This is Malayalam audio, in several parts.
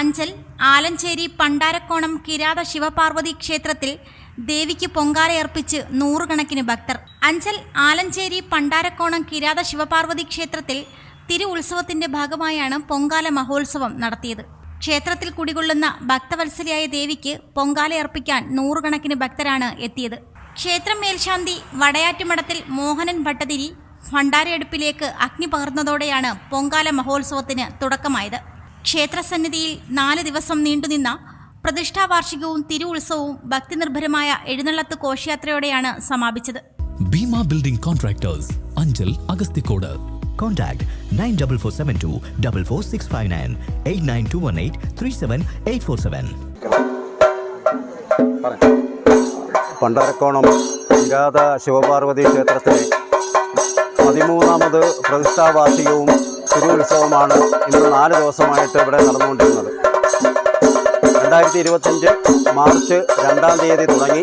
അഞ്ചൽ ആലഞ്ചേരി പണ്ടാരക്കോണം കിരാത ശിവപാർവതി ക്ഷേത്രത്തിൽ ദേവിക്ക് പൊങ്കാലയർപ്പിച്ച് നൂറുകണക്കിന് ഭക്തർ. അഞ്ചൽ ആലഞ്ചേരി പണ്ടാരക്കോണം കിരാത ശിവപാർവതി ക്ഷേത്രത്തിൽ തിരു ഉത്സവത്തിന്റെ ഭാഗമായാണ് പൊങ്കാല മഹോത്സവം നടത്തിയത്. ക്ഷേത്രത്തിൽ കുടികൊള്ളുന്ന ഭക്തവത്സലയായ ദേവിക്ക് പൊങ്കാലയർപ്പിക്കാൻ നൂറുകണക്കിന് ഭക്തരാണ് എത്തിയത്. ക്ഷേത്രം മേൽശാന്തി വടയാറ്റുമഠത്തിൽ മോഹനൻ ഭട്ടതിരി ഭണ്ഡാരയടുപ്പിലേക്ക് അഗ്നി പകർന്നതോടെയാണ് പൊങ്കാല മഹോത്സവത്തിന് തുടക്കമായത്. ക്ഷേത്രസന്നിധിയിൽ നാല് ദിവസം നീണ്ടുനിന്ന പ്രതിഷ്ഠാവാർഷികവും തിരു ഉത്സവവും ഭക്തിനിർഭരമായ എഴുന്നള്ളത്ത് ഘോഷയാത്രയോടെയാണ് സമാപിച്ചത് Bhima building contractors Anchal Agasthikode Contact 94472 44659 89218 37847. Pandarakkonam Kiratha Shivaparvathi ക്ഷേത്രത്തിലെ പതിമൂന്നാമത് പ്രതിഷ്ഠാവാർഷികവും തിരുവുത്സവമാണ് ഇന്ന് നാല് ദിവസമായിട്ട് ഇവിടെ നടന്നുകൊണ്ടിരുന്നത്. രണ്ടായിരത്തി ഇരുപത്തഞ്ച് മാർച്ച് രണ്ടാം തീയതി തുടങ്ങി.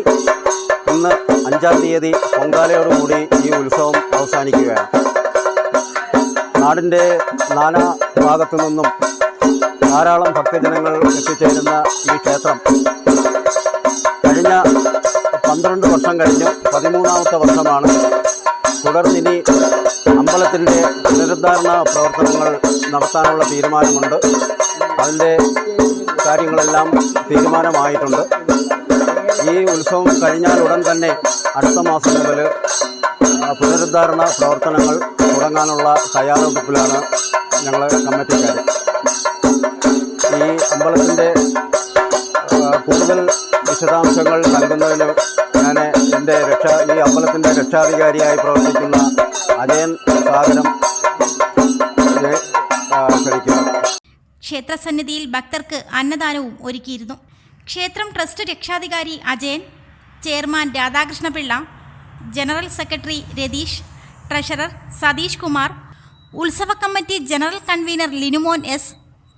ഇന്ന് അഞ്ചാം തീയതി പൊങ്കാലയോടുകൂടി ഈ ഉത്സവം അവസാനിക്കുകയാണ്. നാടിന്റെ നാനാ ഭാഗത്തു നിന്നും ധാരാളം ഭക്തജനങ്ങൾ എത്തിച്ചേരുന്ന ഈ ക്ഷേത്രം കഴിഞ്ഞ പന്ത്രണ്ട് വർഷം കഴിഞ്ഞ് പതിമൂന്നാമത്തെ വർഷമാണ് തുടർന്നിനി അമ്പലത്തിന്റെ പുനരുദ്ധാരണ പ്രവർത്തനങ്ങൾ നടത്താനുള്ള തീരുമാനമുണ്ട്. അതിന്റെ കാര്യങ്ങളെല്ലാം തീരുമാനമായിട്ടുണ്ട്. ഈ ഉത്സവം കഴിഞ്ഞാൽ ഉടൻ തന്നെ അടുത്ത മാസം മുതൽ പുനരുദ്ധാരണ പ്രവർത്തനങ്ങൾ തുടങ്ങാനുള്ള തയ്യാറെടുപ്പിലാണ് ഞങ്ങൾ കമ്മിറ്റിക്കാർ ഈ അമ്പലത്തിന്റെ കൂടുതൽ വിശദാംശങ്ങൾ നൽകുന്നതിന് ഞാൻ എന്റെ രക്ഷാ ഈ അമ്പലത്തിന്റെ രക്ഷാധികാരിയായി പ്രവർത്തിക്കുന്ന അജയൻ സാഗരം ക്ഷണിക്കുന്നു. ക്ഷേത്രസന്നിധിയിൽ ഭക്തർക്ക് അന്നദാനവും ഒരുക്കിയിരുന്നു. ക്ഷേത്രം ട്രസ്റ്റ് രക്ഷാധികാരി Ajayan chairman Radhakrishnapillai general secretary Ratheesh treasurer Satheesh Kumar ഉത്സവ committee general convener Linumon S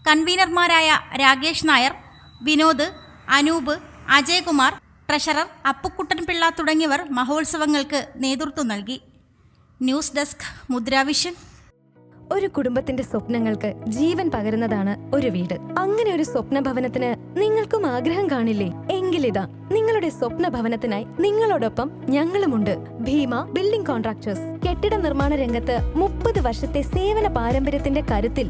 കൺവീനർമാരായ Rakesh Nair Vinod Anoop Ajayakumar treasurer Appukuttan Pillai തുടങ്ങിയവർ മഹോത്സവങ്ങൾക്ക് നേതൃത്വം നൽകി. ന്യൂസ് ഡെസ്ക് മുദ്രാവിഷൻ ഒരു കുടുംബത്തിന്റെ സ്വപ്നങ്ങൾക്ക് ജീവൻ പകരുന്നതാണ് ഒരു വീട്. അങ്ങനെ ഒരു സ്വപ്ന ഭവനത്തിന് നിങ്ങൾക്കും ആഗ്രഹം കാണില്ലേ? എങ്കിലിതാ നിങ്ങളുടെ സ്വപ്ന ഭവനത്തിനായി നിങ്ങളോടൊപ്പം ഞങ്ങളുമുണ്ട്. Bhima building contractors. കെട്ടിട നിർമ്മാണ രംഗത്ത് മുപ്പത് വർഷത്തെ സേവന പാരമ്പര്യത്തിന്റെ കരുത്തിൽ